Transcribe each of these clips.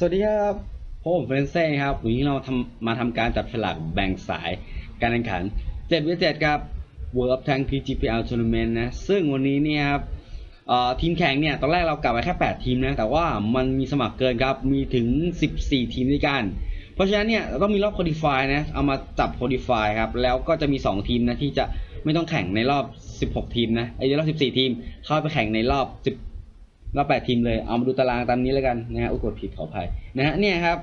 สวัสดีครับผมเฟรนเซ่ครับวันนี้เราทำมาทำการจับฉลากแบ่งสายการแข่งขัน7วิเจ็ดครับ World of Tank PGPL Tournament นะ ซึ่งวันนี้เนี่ยครับทีมแข่งเนี่ย ตอนแรกเรากลับไปแค่ 8 ทีมนะ แต่ว่ามันมีสมัครเกินครับ มีถึง 14 ทีมด้วยกัน เพราะฉะนั้นเนี่ยเราต้องมีรอบ qualify นะ เอามาจับ qualify ครับ แล้วก็จะมี 2 ทีมนะที่จะไม่ต้องแข่งในรอบ 16 ทีมนะไอ้รอบ 14 ทีม เข้าไปแข่งในรอบ 10 เรอบแปดทีมเลย เอามาดูตารางตามนี้แล้วกันนะฮะอุกดผิดขออภัยนะฮะเนี่ยครับ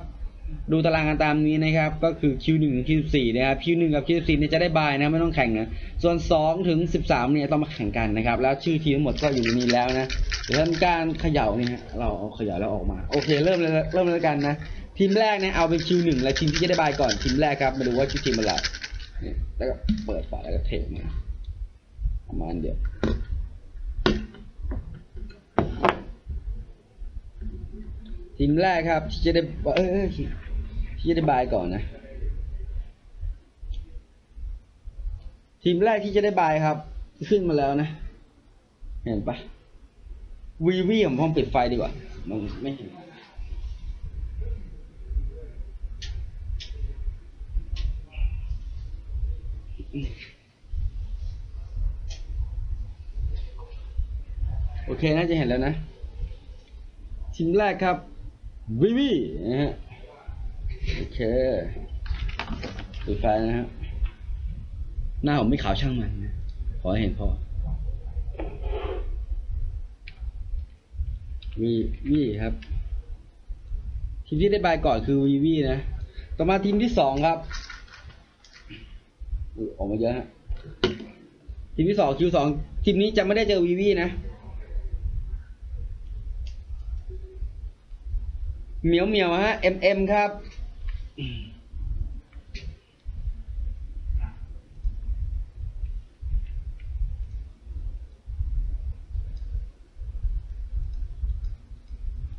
ดูตารางกันตามนี้นะครับ ก็คือ Q1 ถึง Q14 นะครับ Q1 กับ Q14 เนี่ยจะได้บายนะ ไม่ต้องแข่งนะ ส่วน 2 ถึง 13 เนี่ยต้องมาแข่งกันนะครับ แล้วชื่อทีมทั้งหมดก็อยู่ในนี้แล้วนะเดี๋ยวทำการเขย่าเนี่ยฮะเราเอาเขย่าแล้วออกมา โอเค เริ่มเลยเริ่มเลยแล้วกันนะ ทีมแรกเนี่ยเอาเป็น Q1 และทีมที่จะได้บายก่อน ทีมแรกครับ มาดูว่าชื่อทีมอะไรเนี่ยแล้วก็เปิดฝาแล้วก็เทมาประมาณเดียว ทีมแรกครับที่จะได้เออที่จะได้บายก่อนนะ ทีมแรกที่จะได้บายครับ ขึ้นมาแล้วนะ เห็นปะวีวีผมพ้องปิดไฟดีกว่ามันไม่เห็นโอเคน่าจะเห็นแล้วนะ ทีมแรกครับ วิวีนะฮะโอเคปิดไฟนะฮะหน้าผมไม่ขาวช่างมันนะขอให้เห็นพอวีวีครับ ทีมที่ได้บายก่อนคือวีวีนะ ต่อมาทีมที่สองครับอออกมาเยอะฮะทีมที่สองคิวสองทีมนี้จะไม่ได้เจอวีวีนะ เหมียวเหมียวฮะ MM ครับ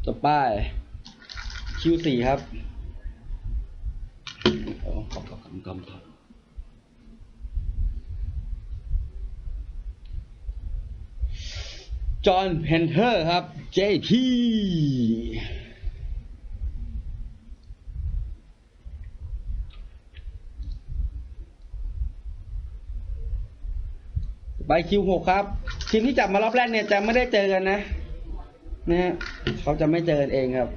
ต่อไป Q4 ครับโอ้ขอบขอบขอบขอบขอบจอห์นเพนเทอร์ครับ JP ไปคิวหกครับ ทีมที่จับมารอบแรกเนี่ยจะไม่ได้เจอกันนะนะฮะเขาจะไม่เจอกันเองครับ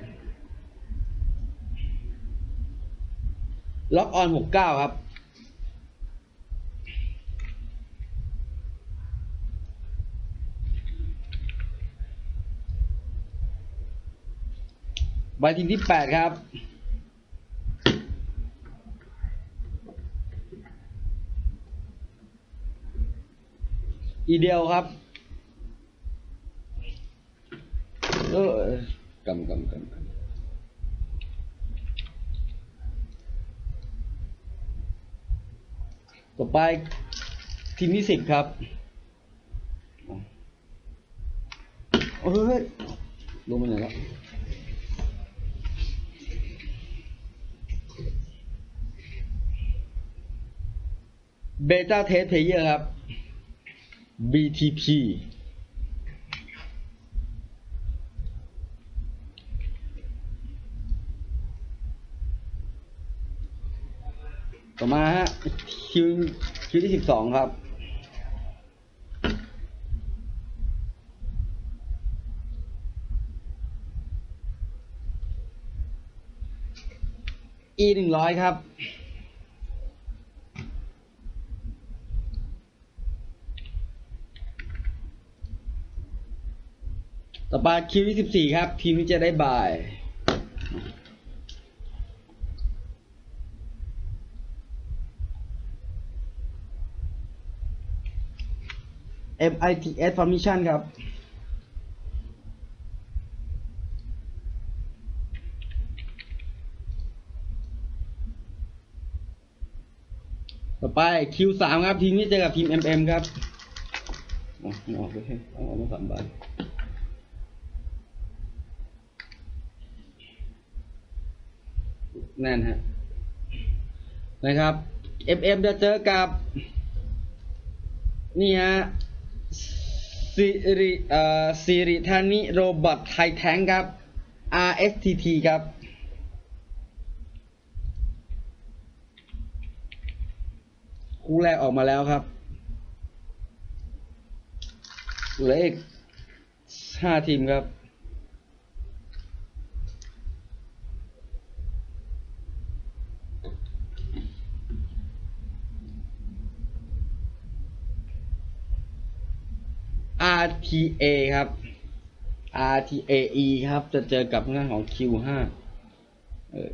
ล็อกออนหกเก้าครับใบทีมที่แปดครับ อีเดียวครับ เออกำกำกำกำต่อไปทีมที่สิบครับเฮ้ยลงมาไหนแล้วเบต้าเทสเพเยอร์ครับ BTP ต่อมาฮะคิวคิวที่สิบสองครับ E หนึ่งร้อยครับ ต่อไปคิวที่สิบสี่ครับ ทีมที่จะได้บาย MITS Formation ครับต่อไป Q3 ครับ ทีมที่เจอกับทีม MM ครับอ๋อไม่ออกเลยเอาออกมาสามใบ นั่นฮะนะครับ FF จะเจอกับ นี่ฮะซีริเอ่อซีริธานิโรบอทไทแทงครับ RSTT ครับคู่แรกออกมาแล้วครับเหลืออีกห้ทีมครับ RTA ครับ RTAE ครับ จะเจอกับงานของ Q5 เออ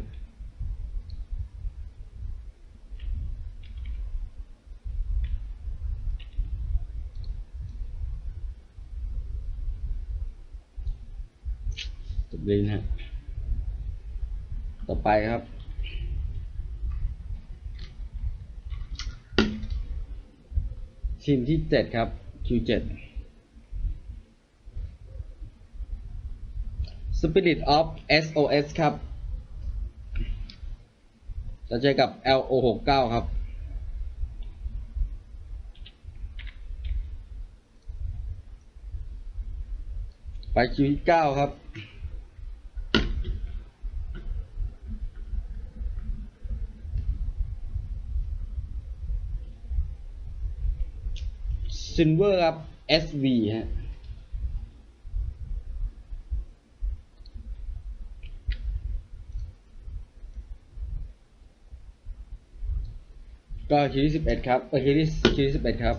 จบเลยนะ ต่อไปครับทีมที่เจ็ดครับ Q7 Spirit of SOS ครับ จะเจอกับ LO69 ครับ ไปคิวที่เก้าครับซินเวอร์ครับ SV ฮะ ก็คิวที่สิบเอ็ดครับเออคิวที่คิวที่สิบเอ็ดครับ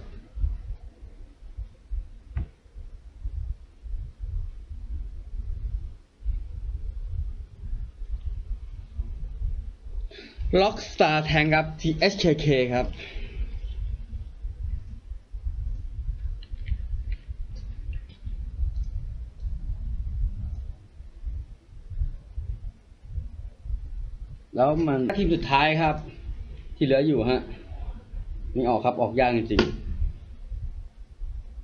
ล็อกสตาร์แทงครับ THKK ครับ แล้วมันทีมสุดท้ายครับ ที่เหลืออยู่ฮะนี่ออกครับออกยากจริง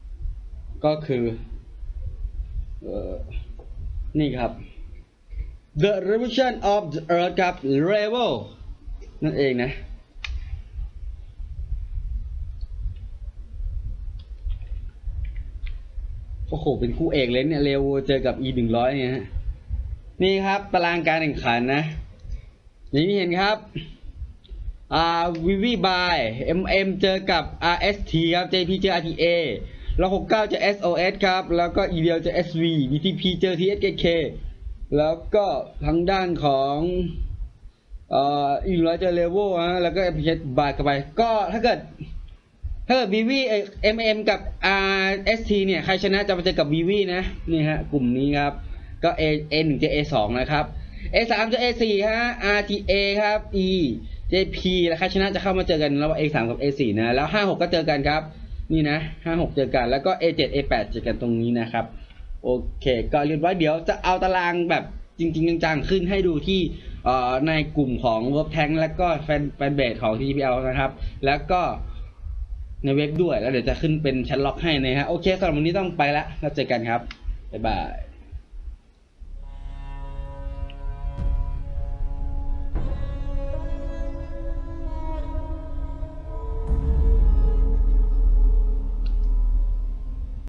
ๆก็คือเอ่อนี่ครับ The Revolution of the Earth ครับ Level นั่นเองนะโอ้โห เป็นคู่เอกเลยเนี่ยเร็วเจอกับ E หนึ่งร้อยเนี่ยฮะ นี่ครับ ตารางการแข่งขันนะอย่างที่เห็นครับ อ่าวิวีบาย MM เจอกับ RST ครับ JP เจอ RTA แล้ว69เจอ SOS ครับ แล้วก็ e v l เจอ SV BTP เจอ TSKK แล้วก็ทางด้านของอ่ออีกร้อยเจอเลเวลฮะแล้วก็ FPH บายเข้าไป ก็ถ้าเกิด ถ้าเกิด VV เอ่อ MM กับ RST เนี่ย ใครชนะจะมาเจอกับ VV นะ นี่ฮะ กลุ่มนี้ครับ ก็ A A1 เจอ A2 นะครับ A3 เจอ A4 ฮะ RTA ครับ E JP แล้วใครชนะจะเข้ามาเจอกันระหว่าง A3 กับ A4 นะ แล้ว 56 ก็เจอกันครับ นี่นะ 56 เจอกัน แล้วก็ A7 A8 เจอกันตรงนี้นะครับ โอเค ก็เรียนไว้เดี๋ยวจะเอาตารางแบบจริงๆจังๆขึ้นให้ดูที่ในกลุ่มของ World Tank แล้วก็แฟนแฟนเบสของ TPL นะครับ แล้วก็ในเว็บด้วย แล้วเดี๋ยวจะขึ้นเป็นชั้นล็อกให้นะฮะ โอเคสำหรับวันนี้ต้องไปละ แล้วเจอกันครับ บ๊ายบาย